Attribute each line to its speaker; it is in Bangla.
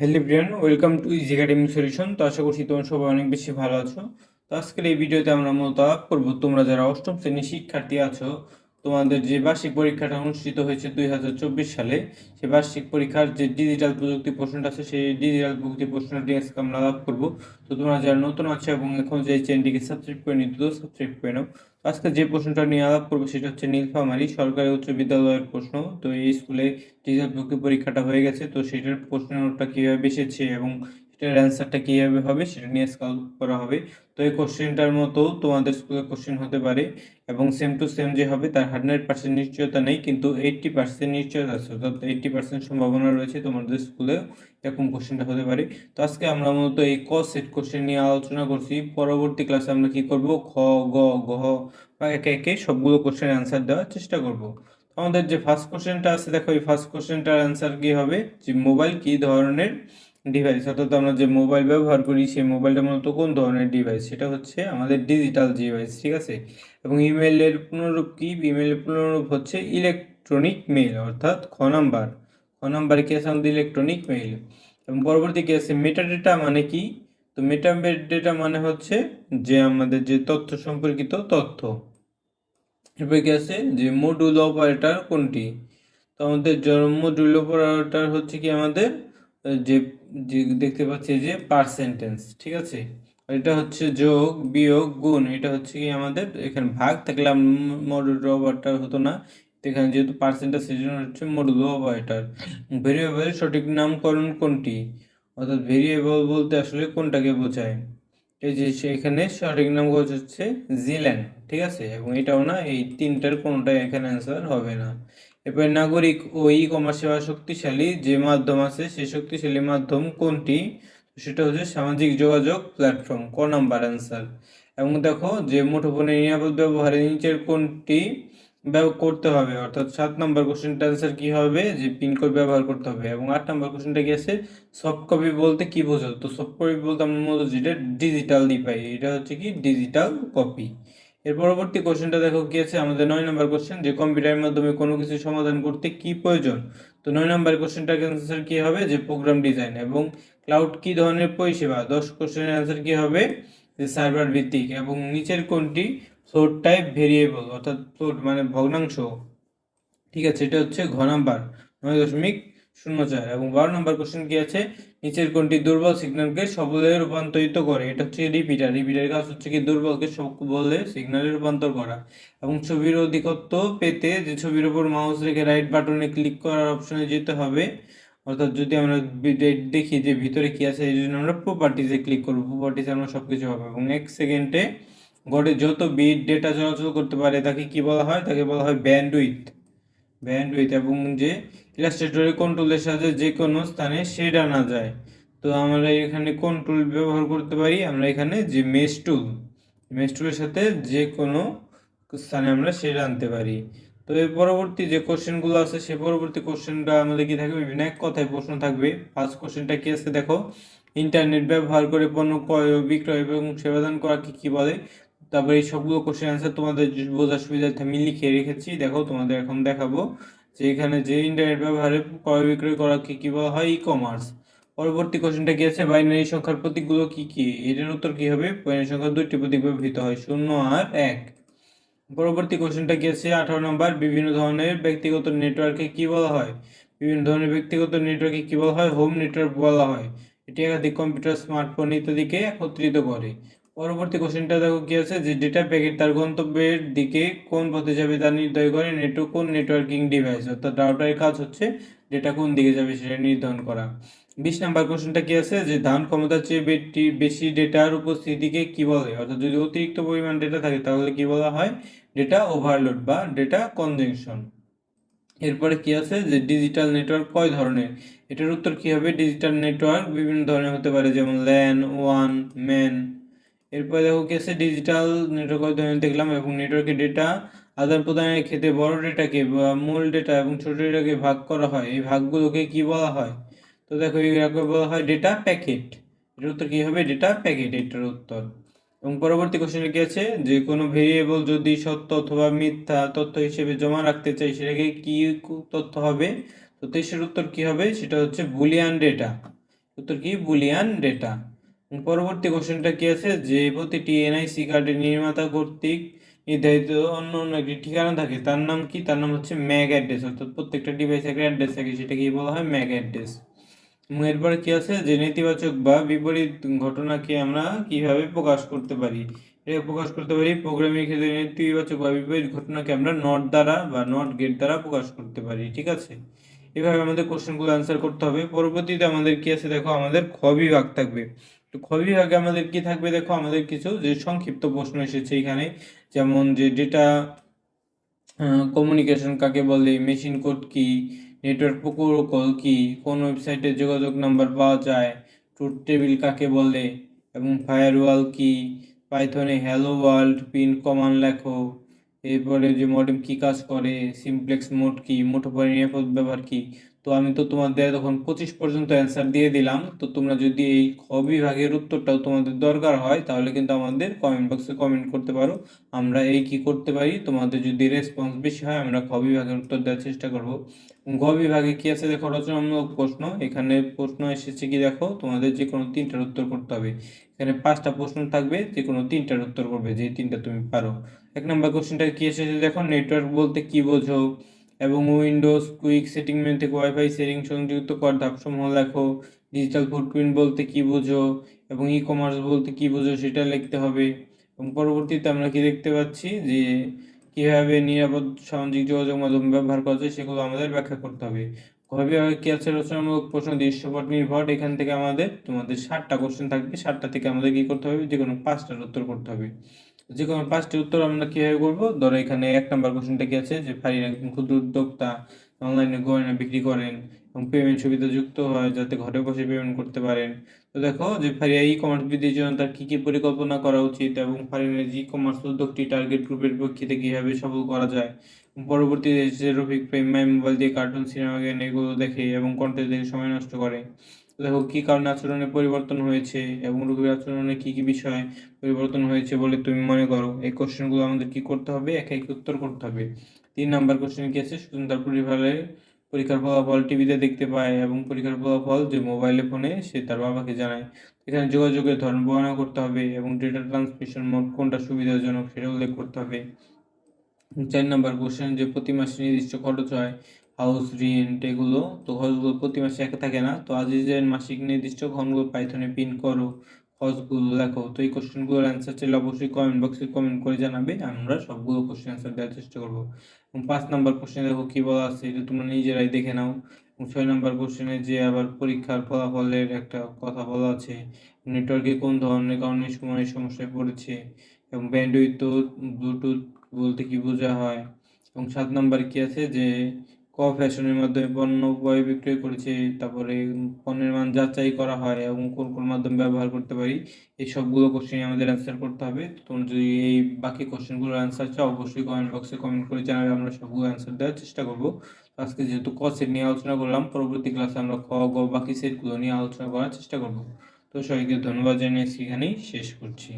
Speaker 1: Hello Brian welcome to easy academy solution তো আশা করছি তোমরা সবাই অনেক বেশি ভালো আছো। তো আজকের এই ভিডিওতে আমরা মূলত আলাপ করব, তোমরা যারা অষ্টম শ্রেণির শিক্ষার্থী আছো, তোমাদের যে বার্ষিক পরীক্ষাটা অনুষ্ঠিত হয়েছে দুই হাজার চব্বিশ সালে, সেই বার্ষিক পরীক্ষার যে ডিজিটাল প্রযুক্তি প্রশ্নটা আছে, সেই ডিজিটাল প্রযুক্তি প্রশ্নটি আজকে আমরা আলাপ করব। তো তোমরা যারা নতুন আছো এবং এখন যে চ্যানেলটিকে সাবস্ক্রাইব করে নিতে সাবস্ক্রাইব করে নাও। আজকে যে প্রশ্নটা নিয়ে আলাপ করব সেটা হচ্ছে নীলফামারী সরকারি উচ্চ বিদ্যালয়ের প্রশ্ন। তো এই স্কুলে টিচার ভর্তি পরীক্ষাটা হয়ে গেছে, তো সেটার প্রশ্নটা কীভাবে এসেছে এবং সেটার অ্যান্সারটা কীভাবে হবে সেটা নিয়ে আলোচনা করা হবে। তো এই কোশ্চেনটার মতো তোমাদের স্কুলে কোশ্চেন হতে পারে এবং সেম টু সেম যে হবে তার হান্ড্রেড পার্সেন্ট নিশ্চয়তা নেই কিন্তু এইট্টি পার্সেন্ট নিশ্চয়তা আছে অর্থাৎ এইট্টি পার্সেন্ট সম্ভাবনা রয়েছে তোমাদের স্কুলে এরকম কোশ্চেনটা হতে পারে। তো আজকে আমরা মূলত এই ক সেট কোশ্চেন নিয়ে আলোচনা করছি। পরবর্তী ক্লাসে আমরা কি করব? খ, গ গহ বা একে একে সবগুলো কোশ্চেনের অ্যান্সার দেওয়ার চেষ্টা করব। আমাদের যে ফার্স্ট কোশ্চেনটা আছে, দেখো এই ফার্স্ট কোশ্চেনটার অ্যান্সার কি হবে? যে মোবাইল কি ধরনের? ডিভাইস অর্থাৎ আমরা যে মোবাইল ব্যবহার করি, সেই মোবাইলটা মূলত কোন ধরনের ডিভাইস সেটা হচ্ছে আমাদের ডিজিটাল ডিভাইস ঠিক আছে? এবং ইমেলের পুনরূপ কি? ইমেলের পুনরূপ হচ্ছে ইলেকট্রনিক মেইল অর্থাৎ খ নাম্বার। খ নাম্বারে কি আছে? আমাদের ইলেকট্রনিক মেইল এবং পরবর্তী কি আছে? মেটাডেটা মানে কি? তো মেটাডেটা মানে হচ্ছে যে আমাদের যে তথ্য, সম্পর্কিত তথ্য। এরপরে কি আছে? যে মডুল অপারেটর কোনটি? তো আমাদের মডুল অপারেটর হচ্ছে কি আমাদের যে দেখতে পাচ্ছি যে পার্সেন্টেন্স ঠিক আছে? আর এটা হচ্ছে যোগ, বিয়োগ, গুণ, এটা হচ্ছে কি আমাদের এখানে ভাগ থাকলে মডুল অপারেটর হতো না। এখানে যেহেতু পার্সেন্টেজ সেজন্য হচ্ছে মডুল অপারেটর ভেরিয়েবল সঠিক নামকরণ কোনটি? অর্থাৎ ভেরিয়েবল বলতে আসলে কোনটাকে বোঝায়? এই যে সেখানে সঠিক নাম হচ্ছে জিল্যান্ড ঠিক আছে? এবং এটাও না এই তিনটার কোনোটাই এখানে অ্যান্সার হবে না। এরপরে নাগরিক ও ই কমার্স সেবা শক্তিশালী যে মাধ্যম আছে, সেই শক্তিশালী মাধ্যম কোনটি? সেটা হচ্ছে সামাজিক যোগাযোগ প্ল্যাটফর্ম ক নাম্বার অ্যান্সার এবং দেখো যে মুঠোফোনের নিরাপদ ব্যবহারে নিচের কোনটি করতে হবে, অর্থাৎ সাত নম্বর কোশ্চেনটা অ্যান্সার কী হবে? যে পিনকোড ব্যবহার করতে হবে। এবং আট নম্বর কোশ্চেনটা কি আছে? সফট কপি বলতে কী বোঝো তো সফট কপি বলতে আমরা মূলত যেটা ডিজিটালি পাই এটা হচ্ছে কি ডিজিটাল কপি এর পরবর্তী কোশ্চেনটা দেখো কি আছে? আমাদের নয় নম্বর কোশ্চেন যে কম্পিউটারের মাধ্যমে কোনো কিছু সমাধান করতে কি প্রয়োজন? তো নয় নম্বর কোশ্চেনটার অ্যান্সার কি হবে? যে প্রোগ্রাম ডিজাইন এবং ক্লাউড কি ধরনের পরিষেবা? দশ কোশ্চেনের অ্যান্সার কি হবে? যে সার্ভার ভিত্তিক এবং নিচের কোনটি? ফ্লোট টাইপ ভেরিয়েবল অর্থাৎ ফ্লোট মানে ভগ্নাংশ। ঠিক আছে, এটা হচ্ছে ঘ নাম্বার নয় দশমিক শূন্য চার এবং বারো নম্বর কোশ্চেন কি আছে? নিচের কোনটি দুর্বল সিগন্যালকে সবলে রূপান্তরিত করে। এটা হচ্ছে রিপিটার রিপিটার কাজ হচ্ছে কি দুর্বলকে সবলে সিগন্যালে রূপান্তর করা এবং ছবির অধিকত্ব পেতে যে ছবির উপর মাউস রেখে রাইট বাটনে ক্লিক করার অপশনে যেতে হবে। অর্থাৎ যদি আমরা দেখি যে ভিতরে কি আছে, এই জন্য আমরা প্রপার্টিজে ক্লিক করব। প্রপার্টিজে আমরা সব কিছু পাবো এবং এক সেকেন্ডে গড়ে যত বিট ডেটা চলাচল করতে পারে, তাকে কি বলা হয়? তাকে বলা হয় ব্যান্ডউইথ ব্যান্ডউইথ এবং যে ইলাস্ট্রেটরের কন্ট্রোলের সাহায্যে যে কোনো স্থানে শেড আনা যায়। তো আমরা এখানে কন্ট্রোল ব্যবহার করতে পারি, আমরা এখানে যে মেশ টুল মেশ টুলের সাথে যে কোনো স্থানে আমরা শেড আনতে পারি। তো এর পরবর্তী যে কোশ্চেনগুলো আছে, সে পরবর্তী কোশ্চেনটা আমাদের কি থাকবে? বিভিন্ন এক কথায় প্রশ্ন থাকবে। ফার্স্ট কোশ্চেনটা কি আছে দেখো? ইন্টারনেট ব্যবহার করে পণ্য ক্রয় বিক্রয় এবং সেবাদান করাকে কি বলে? তারপরে এই সবগুলো কোশ্চেন অ্যান্সার তোমাদের বোঝার সুবিধার্থে আমি লিখে রেখেছি। দেখো তোমাদের এখন দেখাবো। যে এখানে যে ইন্টারনেট ব্যবহারে ক্রয় বিক্রয় করাকে কি বলা হয়? ই কমার্স পরবর্তী কোশ্চেনটা কি আছে? বাইনারি সংখ্যার প্রতীকগুলো কি কি? এটার উত্তর কি হবে? বাইনারি সংখ্যার দুইটি প্রতীক ব্যবহৃত হয়, শূন্য আর এক। পরবর্তী কোশ্চেনটা কি আছে? আঠারো নম্বর, বিভিন্ন ধরনের ব্যক্তিগত নেটওয়ার্কে কি বলা হয়? বিভিন্ন ধরনের ব্যক্তিগত নেটওয়ার্কে কি বলা হয়? হোম নেটওয়ার্ক বলা হয়। এটি একাধিক কম্পিউটার স্মার্টফোন ইত্যাদিকে একত্রিত করে। পরবর্তী কোশ্চেনটা দেখো কি আছে? যে ডেটা প্যাকেট তার গন্তব্যের দিকে কোন পথে যাবে তা নির্ধারণ করে নেটওয়ার্ক কোন নেটওয়ার্কিং ডিভাইস অর্থাৎ রাউটারের কাজ হচ্ছে ডেটা কোন দিকে যাবে সেটা নির্ধারণ করা। বিশ নাম্বার কোশ্চেনটা কি আছে? যে ধান ক্ষমতার চেয়ে বেশি ডেটার উপস্থিতিকে কি বলে? অর্থাৎ যদি অতিরিক্ত পরিমাণ ডেটা থাকে তাহলে কি বলা হয়? ডেটা ওভারলোড বা ডেটা কনজেকশন এরপরে কি আছে? যে ডিজিটাল নেটওয়ার্ক কয় ধরনের? এটার উত্তর কি হবে? ডিজিটাল নেটওয়ার্ক বিভিন্ন ধরনের হতে পারে, যেমন ল্যান ওয়ান ম্যান এরপরে দেখো কি আছে ডিজিটাল নেটওয়ার্ক দেখলাম এবং নেটওয়ার্কে ডেটা আদান প্রদানের ক্ষেত্রে বড় ডেটাকে মূল ডেটা এবং ছোট ডেটাকে ভাগ করা হয়। এই ভাগগুলোকে কি বলা হয়? তো দেখো এগুলোকে বলা হয় ডেটা প্যাকেট এটার উত্তর কী হবে? ডেটা প্যাকেট এটার উত্তর। এবং পরবর্তী কোশ্চেনে কি আছে? যে কোনো ভেরিয়েবল যদি সত্য অথবা মিথ্যা তথ্য হিসেবে জমা রাখতে চাই, সেটাকে কি তথ্য হবে? তো তেইশের উত্তর কি হবে? সেটা হচ্ছে বুলিয়ান ডেটা উত্তর কি? বুলিয়ান ডেটা পরবর্তী কোশ্চেনটা কি আছে? যে প্রতিটি এনআইসি কার্ডের নির্মাতা কর্তৃক নির্ধারিত অন্য অন্য একটি ঠিকানা থাকে, তার নাম কি? তার নাম হচ্ছে ম্যাগ অ্যাড্রেস অর্থাৎ প্রত্যেকটা ডিভাইসে একটা অ্যাড্রেস থাকে সেটাকে বলা হয় ম্যাগ অ্যাড্রেস এবং এরপরে কি আছে? যে নেতিবাচক বা বিপরীত ঘটনাকে আমরা কীভাবে প্রকাশ করতে পারি? এটা প্রকাশ করতে পারি প্রোগ্রামিং ক্ষেত্রে নেতিবাচক বা বিপরীত ঘটনাকে আমরা নট দ্বারা বা নট গেট দ্বারা প্রকাশ করতে পারি, ঠিক আছে? এভাবে আমাদের কোশ্চেনগুলো অ্যান্সার করতে হবে। পরবর্তীতে আমাদের কি আছে? দেখো, আমাদের খ বিভাগ থাকবে। তো বিভাগে আমাদের কি থাকবে দেখো, আমাদের কিছু যে সংক্ষিপ্ত প্রশ্ন এসেছে এখানে, যেমন যে ডেটা কমিউনিকেশন কাকে বলে মেশিন কোড কি নেটওয়ার্ক প্রোটোকল কি, কোন ওয়েবসাইটে যোগাযোগ নাম্বার পাওয়া যায় ট্রুথ টেবিল কাকে বলে, এবং ফায়ারওয়াল কি পাইথনে হ্যালো ওয়ার্ল্ড পিন কমান লেখো, এরপরে যে মডেম কি কাজ করে সিমপ্লেক্স মোড কি মুঠোফোন নিরাপদ ব্যবহার কি তো আমি তো তোমাদের তখন পঁচিশ পর্যন্ত অ্যান্সার দিয়ে দিলাম। তো তোমরা যদি এই খ বিভাগের উত্তরটাও তোমাদের দরকার হয়, তাহলে কিন্তু আমাদের কমেন্ট বক্সে কমেন্ট করতে পারো। আমরা এই কি করতে পারি? তোমাদের যদি রেসপন্স বেশি হয়, আমরা খ বিভাগের উত্তর দেওয়ার চেষ্টা করব। গ বিভাগে কি আছে? দেখো, রচনামূলক প্রশ্ন। এখানে প্রশ্ন এসেছে কি দেখো? তোমাদের যে কোনো তিনটার উত্তর করতে হবে। এখানে পাঁচটা প্রশ্ন থাকবে যে কোনো তিনটার উত্তর করবে, যে তিনটা তুমি পারো। এক নম্বর কোশ্চেনটা কি এসেছে? দেখো নেটওয়ার্ক বলতে কি বোঝো? এবং উইন্ডোজ কুইক সেটিং মেনু থেকে ওয়াইফাই সেটিং সংযুক্ত কর। ধাপসমূহ লেখো। ডিজিটাল ফুটপ্রিন্ট বলতে কি বোঝো? এবং ই কমার্স বলতে কি বোঝো সেটা লিখতে হবে। এবং পরবর্তীতে আমরা কি দেখতে পাচ্ছি? যে কীভাবে নিরাপদ, সামাজিক যোগাযোগ মাধ্যম ব্যবহার করা যায় সেগুলো আমাদের ব্যাখ্যা করতে হবে। কবে কি আছে রচনামূলক প্রশ্ন? দৃশ্যপট নির্ভর। এখান থেকে আমাদের তোমাদের ষাটটা কোশ্চেন থাকবে। ষাটটা থেকে আমাদের কী করতে হবে? যে কোনো পাঁচটার উত্তর করতে হবে। যে কোনো পাঁচটি উত্তর আমরা কীভাবে করব ধরো এখানে এক নাম্বার কোশ্চেনটা কি আছে? যে ফাইন একজন ক্ষুদ্র উদ্যোক্তা অনলাইনে গয়না বিক্রি করেন এবং পেমেন্ট সুবিধা যুক্ত হয় যাতে ঘরে বসে পেমেন্ট করতে পারেন। তো দেখো যে ফারিয়া ই কমার্স বৃদ্ধির জন্য তার কী কী পরিকল্পনা করা উচিত এবং ফারিনের ই কমার্স উদ্যোগটি টার্গেট গ্রুপের প্রেক্ষিতে কীভাবে সফল করা যায়? পরবর্তীতে এসে রফিক প্রেম মাই মোবাইল দিয়ে কার্টুন সিনেমা গেম এগুলো দেখে এবং কন্টেন্ট দেখে সময় নষ্ট করে। দেখো কী কারণে আচরণে পরিবর্তন হয়েছে এবং রোগীর আচরণে কী কী বিষয় পরিবর্তন হয়েছে বলে তুমি মনে করো? এই কোশ্চেনগুলো আমাদের কি করতে হবে? এক এক উত্তর করতে হবে। তিন নাম্বার কোশ্চেন কি আছে? সুন্দর পরিবারের পরীক্ষার ফলাফল টিভিতে দেখতে পায় এবং পরীক্ষার ফলাফল যে মোবাইলে ফোনে সে তার বাবাকে জানায়। এখানে যোগাযোগের ধরন বর্ণনা করতে হবে এবং ডেটা ট্রান্সমিশন মোড কোনটা সুবিধাজনক সেটা উল্লেখ করতে হবে। চার নাম্বার কোশ্চেন যে প্রতি মাসে নির্দিষ্ট খরচ হয় হাউস রেন্ট এগুলো, তো খরচগুলো প্রতি মাসে একা থাকে না। তো আজিজের মাসিক নির্দিষ্ট খরচগুলো পাইথনে পিন করো খরচগুলো লেখো। তো এই কোশ্চেনগুলোর অ্যান্সার চাইলে অবশ্যই কমেন্ট বক্সে কমেন্ট করে জানাবে, আমরা সবগুলো কোশ্চেন অ্যান্সার দেওয়ার চেষ্টা করব। এবং পাঁচ নাম্বার কোশ্চেন দেখো কী বলা আছে, এটা তোমরা নিজেরাই দেখে নাও। এবং ছয় নাম্বার কোশ্চেনে যে আবার পরীক্ষার ফলাফলের একটা কথা বলা আছে নেটওয়ার্কে কোন ধরনের কারণে সময় সমস্যায় পড়েছে, এবং ব্যান্ডউইথ ব্লুটুথ বলতে কি বোঝা হয়, এবং সাত নাম্বার কি আছে যে ক ফ্যাশনের মাধ্যমে পণ্য ক্রয় বিক্রয় করেছে, তারপরে পণ্যের মান যাচাই করা হয় এবং কোন কোন মাধ্যম ব্যবহার করতে পারি, এই সবগুলো কোশ্চেন আমাদের অ্যান্সার করতে হবে। তোমরা যদি এই বাকি কোশ্চেনগুলোর অ্যান্সার চাও, অবশ্যই কমেন্ট বক্সে কমেন্ট করে জানাবে, আমরা সবগুলো অ্যান্সার দেওয়ার চেষ্টা করব। আজকে যেহেতু ক সেট নিয়ে আলোচনা করলাম, পরবর্তী ক্লাসে আমরা খ, গ, বাকি সেটগুলো নিয়ে আলোচনা করার চেষ্টা করব। তো সবাইকে ধন্যবাদ জানিয়ে সেখানেই শেষ করছি।